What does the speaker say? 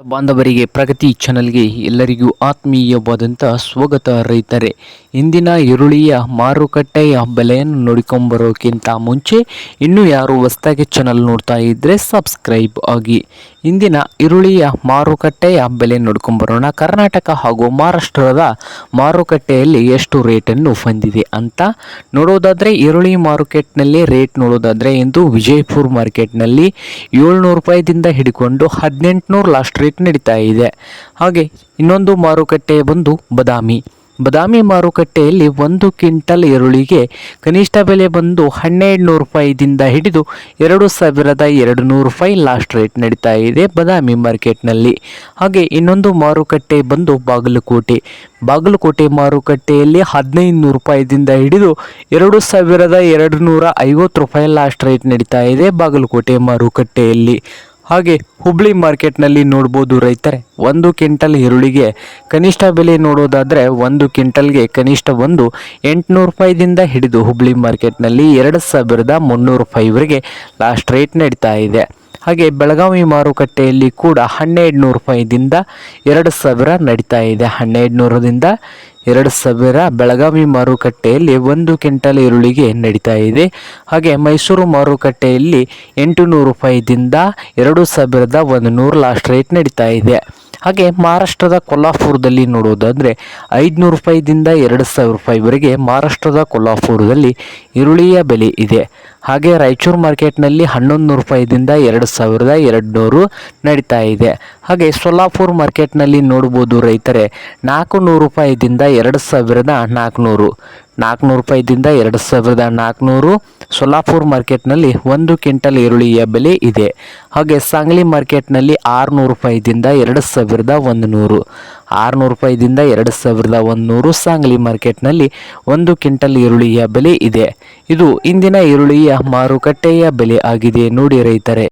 ಬಾಂಧವರಿಗೆ ಪ್ರಗತಿ ಚಾನಲ್ಗೆ ಎಲ್ಲರಿಗೂ ಆತ್ಮೀಯವಾದಂಥ ಸ್ವಾಗತ ರೈತರೆ. ಇಂದಿನ ಈರುಳ್ಳಿಯ ಮಾರುಕಟ್ಟೆಯ ಬೆಲೆಯನ್ನು ನೋಡಿಕೊಂಬರೋಕ್ಕಿಂತ ಮುಂಚೆ ಇನ್ನೂ ಯಾರು ಹೊಸ್ತಾಗಿ ಚಾನಲ್ ನೋಡ್ತಾ ಇದ್ದರೆ ಸಬ್ಸ್ಕ್ರೈಬ್ ಆಗಿ. ಇಂದಿನ ಈರುಳ್ಳಿಯ ಮಾರುಕಟ್ಟೆಯ ಬೆಲೆ ನೋಡ್ಕೊಂಬರೋಣ. ಕರ್ನಾಟಕ ಹಾಗೂ ಮಹಾರಾಷ್ಟ್ರದ ಮಾರುಕಟ್ಟೆಯಲ್ಲಿ ಎಷ್ಟು ರೇಟನ್ನು ಹೊಂದಿದೆ ಅಂತ ನೋಡೋದಾದರೆ ಈರುಳ್ಳಿ ಮಾರುಕಟ್ಟೆಯಲ್ಲಿ ರೇಟ್ ನೋಡೋದಾದರೆ ಇಂದು ವಿಜಯಪುರ ಮಾರ್ಕೆಟ್ನಲ್ಲಿ ಏಳ್ನೂರು ರೂಪಾಯಿದಿಂದ ಹಿಡ್ಕೊಂಡು ಹದಿನೆಂಟುನೂರು ಲಾಸ್ಟ್ ನಡೀತಾ ಇದೆ. ಹಾಗೆ ಇನ್ನೊಂದು ಮಾರುಕಟ್ಟೆ ಬಂದು ಬದಾಮಿ. ಬದಾಮಿ ಮಾರುಕಟ್ಟೆಯಲ್ಲಿ ಒಂದು ಕ್ವಿಂಟಲ್ ಈರುಳ್ಳಿಗೆ ಕನಿಷ್ಠ ಬೆಲೆ ಬಂದು ಹನ್ನೆರಡು ನೂರು ರೂಪಾಯಿದಿಂದ ಹಿಡಿದು ಎರಡು ಸಾವಿರದ ಎರಡು ನೂರು ರೂಪಾಯಿ ಲಾಸ್ಟ್ ರೇಟ್ ನಡೀತಾ ಇದೆ ಬದಾಮಿ ಮಾರ್ಕೆಟ್ನಲ್ಲಿ. ಹಾಗೆ ಇನ್ನೊಂದು ಮಾರುಕಟ್ಟೆ ಬಂದು ಬಾಗಲಕೋಟೆ. ಬಾಗಲಕೋಟೆ ಮಾರುಕಟ್ಟೆಯಲ್ಲಿ ಹದಿನೈದು ನೂರು ರೂಪಾಯಿದಿಂದ ಹಿಡಿದು ಎರಡು ಸಾವಿರದ ಎರಡು ನೂರ ಐವತ್ತು ರೂಪಾಯಿ ಲಾಸ್ಟ್ ರೇಟ್ ನಡೀತಾ ಇದೆ ಬಾಗಲಕೋಟೆ ಮಾರುಕಟ್ಟೆಯಲ್ಲಿ. ಹಾಗೆ ಹುಬ್ಳಿ ಮಾರ್ಕೆಟ್ನಲ್ಲಿ ನೋಡ್ಬೋದು ರೈತರೆ, ಒಂದು ಕ್ವಿಂಟಲ್ ಈರುಳ್ಳಿಗೆ ಕನಿಷ್ಠ ಬೆಲೆ ನೋಡೋದಾದರೆ ಒಂದು ಕ್ವಿಂಟಲ್ಗೆ ಕನಿಷ್ಠ ಒಂದು ಎಂಟುನೂರು ರೂಪಾಯಿದಿಂದ ಹಿಡಿದು ಹುಬ್ಳಿ ಮಾರ್ಕೆಟ್ನಲ್ಲಿ ಎರಡು ಸಾವಿರದ ಮುನ್ನೂರು ರೂಪಾಯಿವರೆಗೆ ಲಾಸ್ಟ್ ರೇಟ್ ನಡೀತಾ ಇದೆ. ಹಾಗೆ ಬೆಳಗಾವಿ ಮಾರುಕಟ್ಟೆಯಲ್ಲಿ ಕೂಡ ಹನ್ನೆರಡು ನೂರು ರೂಪಾಯಿದಿಂದ ಎರಡು ಸಾವಿರ ನಡೀತಾ ಇದೆ. ಹನ್ನೆರಡು ನೂರದಿಂದ ಎರಡು ಸಾವಿರ ಬೆಳಗಾವಿ ಮಾರುಕಟ್ಟೆಯಲ್ಲಿ ಒಂದು ಕ್ವಿಂಟಲ್ ಈರುಳ್ಳಿಗೆ ನಡೀತಾ ಇದೆ. ಹಾಗೆ ಮೈಸೂರು ಮಾರುಕಟ್ಟೆಯಲ್ಲಿ ಎಂಟು ನೂರು ರೂಪಾಯಿದಿಂದ ಎರಡು ಸಾವಿರದ ಒಂದು ನೂರು ಲಾಸ್ಟ್ ರೇಟ್ ನಡೀತಾ ಇದೆ. ಹಾಗೆ ಮಹಾರಾಷ್ಟ್ರದ ಕೊಲ್ಲಾಪುರದಲ್ಲಿ ನೋಡೋದಾದರೆ ಐದುನೂರು ರೂಪಾಯಿದಿಂದ ಎರಡು ಸಾವಿರ ರೂಪಾಯಿವರೆಗೆ ಮಹಾರಾಷ್ಟ್ರದ ಕೊಲ್ಲಾಪುರದಲ್ಲಿ ಈರುಳ್ಳಿಯ ಬೆಲೆ ಇದೆ. ಹಾಗೆ ರಾಯಚೂರು ಮಾರ್ಕೆಟ್ನಲ್ಲಿ ಹನ್ನೊಂದು ನೂರು ರೂಪಾಯಿದಿಂದ ಎರಡು ಸಾವಿರದ ಎರಡು ನೂರು ನಡೀತಾ ಇದೆ. ಹಾಗೆ ಸೊಲ್ಲಾಪುರ್ ಮಾರ್ಕೆಟ್ನಲ್ಲಿ ನೋಡ್ಬೋದು ರೈತರೆ ನಾಲ್ಕು ನೂರು ರೂಪಾಯಿದಿಂದ ಎರಡು ಸಾವಿರದ ನಾಲ್ಕುನೂರು. ನಾಲ್ಕುನೂರು ರೂಪಾಯಿದಿಂದ ಎರಡು ಸಾವಿರದ ನಾಲ್ಕುನೂರು ಸೊಲ್ಲಾಪುರ್ ಮಾರ್ಕೆಟ್ನಲ್ಲಿ ಒಂದು ಕ್ವಿಂಟಲ್ ಈರುಳ್ಳಿಯ ಬೆಲೆ ಇದೆ. ಹಾಗೆ ಸಾಂಗ್ಲಿ ಮಾರ್ಕೆಟ್ನಲ್ಲಿ ಆರುನೂರು ರೂಪಾಯಿದಿಂದ ಎರಡು ಸಾವಿರದ ಒಂದು ನೂರು ಆರುನೂರು ರೂಪಾಯಿದಿಂದ ಎರಡು ಸಾವಿರದ ಒಂದು ನೂರು ಸಾಂಗ್ಲಿ ಮಾರ್ಕೆಟ್ನಲ್ಲಿ ಒಂದು ಕ್ವಿಂಟಲ್ ಈರುಳ್ಳಿಯ ಬೆಲೆ ಇದೆ. ಇದು ಇಂದಿನ ಈರುಳ್ಳಿಯ ಮಾರುಕಟ್ಟೆಯ ಬೆಲೆ ಆಗಿದೆ, ನೋಡಿ ರೈತರೆ.